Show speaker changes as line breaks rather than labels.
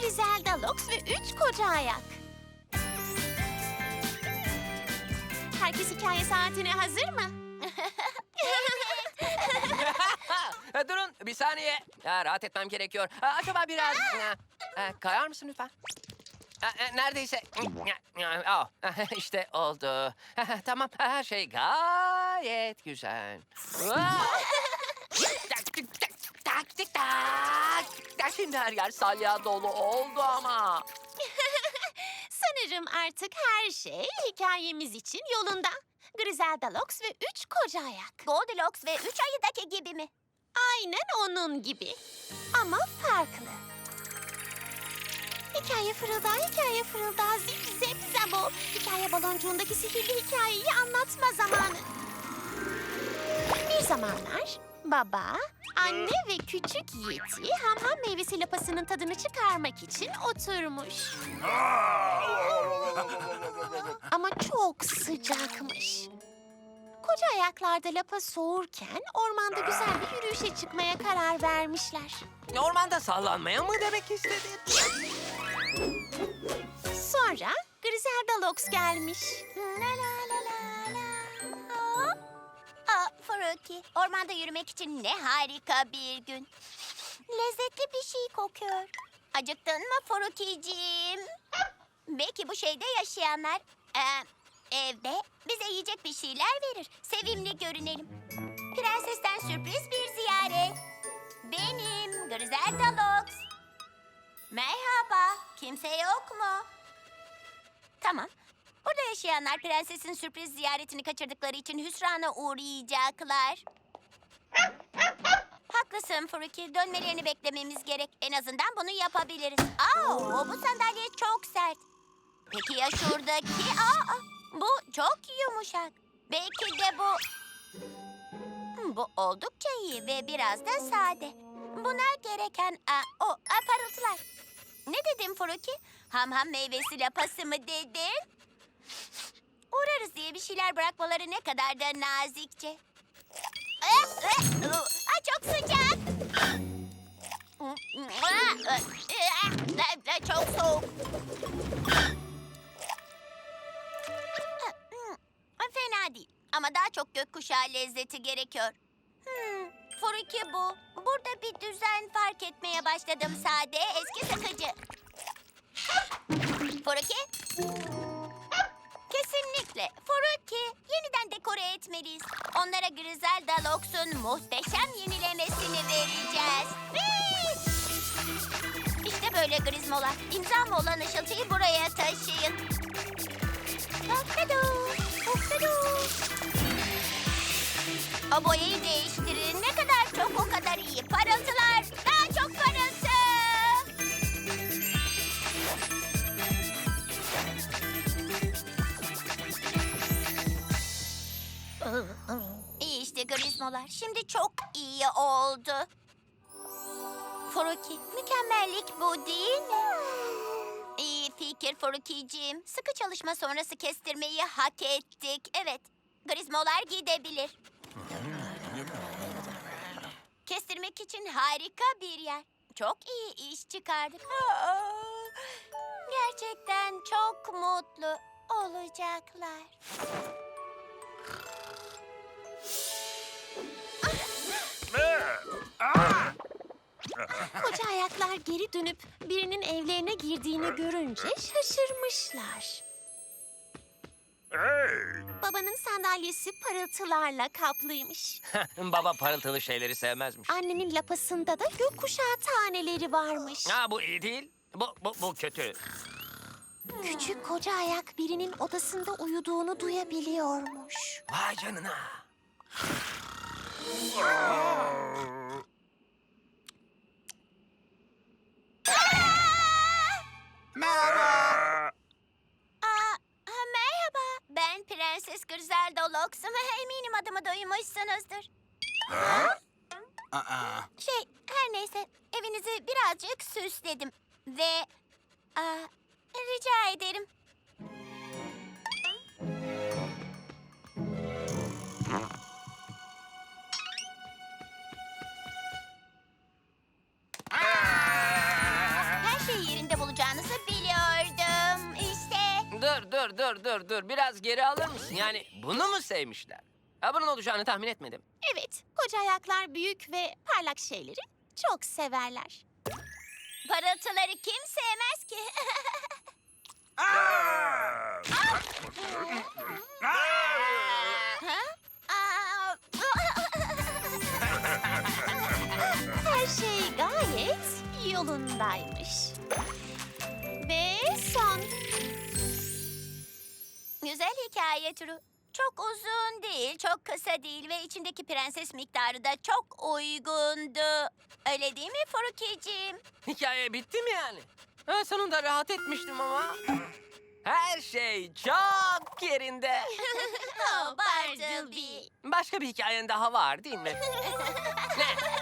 Griselda Lox ve üç koca ayak. Herkes hikaye saatine hazır mı?
Ha, durun bir saniye. Ha, rahat etmem gerekiyor. Ha, acaba biraz... Ha, ha, kayar mısın lütfen? Ha, ha, neredeyse... Oh, işte oldu. Ha, Tamam her şey gayet güzel. Wow! Tak, tak, tak, tak. Şimdi her yer salya dolu oldu ama.
Sanırım artık her şey hikayemiz için yolunda. Griselda Lox ve üç koca ayak. Goldilocks ve üç ayıdaki gibi mi? Aynen onun gibi. Ama farklı. Hikaye fırıldağı, hikaye fırıldağı, zip zep zabo. Hikaye baloncuğundaki sihirli hikayeyi anlatma zamanı. Bir zamanlar baba, anne ve küçük Yeti hamam meyvesi lapasının tadını çıkarmak için oturmuş. Ama çok sıcakmış. Koca ayaklarda lapa soğurken ormanda güzel bir yürüyüşe çıkmaya karar vermişler.
Ormanda sallanmaya mı demek istedin?
Sonra Griselda Lox gelmiş. La la la la la. Aa, Froki, ormanda yürümek için ne harika bir gün. Lezzetli bir şey kokuyor. Acıktın mı Froki'ciğim? Belki bu şeyde yaşayanlar e, evde bize yiyecek bir şeyler verir. Sevimli görünelim. Prensesten sürpriz bir ziyaret. Benim Griselda Lox. Merhaba, kimse yok mu? Tamam. Burada yaşayanlar prensesin sürpriz ziyaretini kaçırdıkları için hüsrana uğrayacaklar. Haklısın Fruki. Dönmelerini beklememiz gerek. En azından bunu yapabiliriz. Aa, bu sandalye çok sert. Peki ya şuradaki? Aa, bu çok yumuşak. Belki de bu... Hmm, Bu oldukça iyi ve biraz da sade. Buna gereken aa, o aa, parıltılar. Ne dedim Fruki? Ham ham meyvesi lapası mı dedin? Uğrarız diye bir şeyler bırakmaları ne kadar da nazikçe. Ay çok sıcak. Çok soğuk. Ama daha çok gökkuşağı lezzeti gerekiyor. Hmm, Furuki bu. Burada bir düzen fark etmeye başladım sade, eski sıkıcı. Furuki? Kesinlikle. Furuki, yeniden dekore etmeliyiz. Onlara Griselda Lox'un muhteşem yenilemesini vereceğiz. İşte böyle grizmolar. İmzam olan ışıltıyı buraya taşıyın. Hokkado, hokkado. Boyayı değiştirin. Ne kadar çok o kadar iyi. Parıltılar, daha çok parıltı. İyi işte grizmolar. Şimdi çok iyi oldu. Furuki, mükemmellik bu değil mi? İyi fikir Furuki'ciğim. Sıkı çalışma sonrası kestirmeyi hak ettik. Evet, grizmolar gidebilir. Kestirmek için harika bir yer. Çok iyi iş çıkardık. Aa, Gerçekten çok mutlu olacaklar. Koca ayaklar geri dönüp birinin evlerine girdiğini görünce şaşırmışlar. Babanın sandalyesi parıltılarla kaplıymış.
Baba parıltılı şeyleri sevmezmiş.
Annenin lapasında da gökkuşağı taneleri varmış.
Ha bu iyi değil. Bu, bu, bu kötü.
Küçük koca ayak birinin odasında uyuduğunu duyabiliyormuş.
Vay canına.
Griselda Locks. Eminim adımı duymuşsunuzdur.
Aa,
Şey, her neyse evinizi birazcık süsledim. Ve... Aa, rica ederim. Her şeyi yerinde bulacağınızı biliyordum.
Dur dur dur dur dur. Biraz geri alır mısın? Yani bunu mu sevmişler? Ha, bunun olacağını tahmin etmedim.
Evet, koca ayaklar büyük ve parlak şeyleri çok severler.
Parıltıları kim sevmez ki? Aa,
Her şey gayet yolundaymış.
Güzel hikaye türü. Çok uzun değil, çok kısa değil ve içindeki prenses miktarı da çok uygundu. Öyle değil mi Furukiciğim?
Hikaye bitti mi yani? Ha, sonunda rahat etmiştim ama. Her şey çok yerinde.
Oh, Bartleby.
Başka bir hikayen daha var değil mi? ne?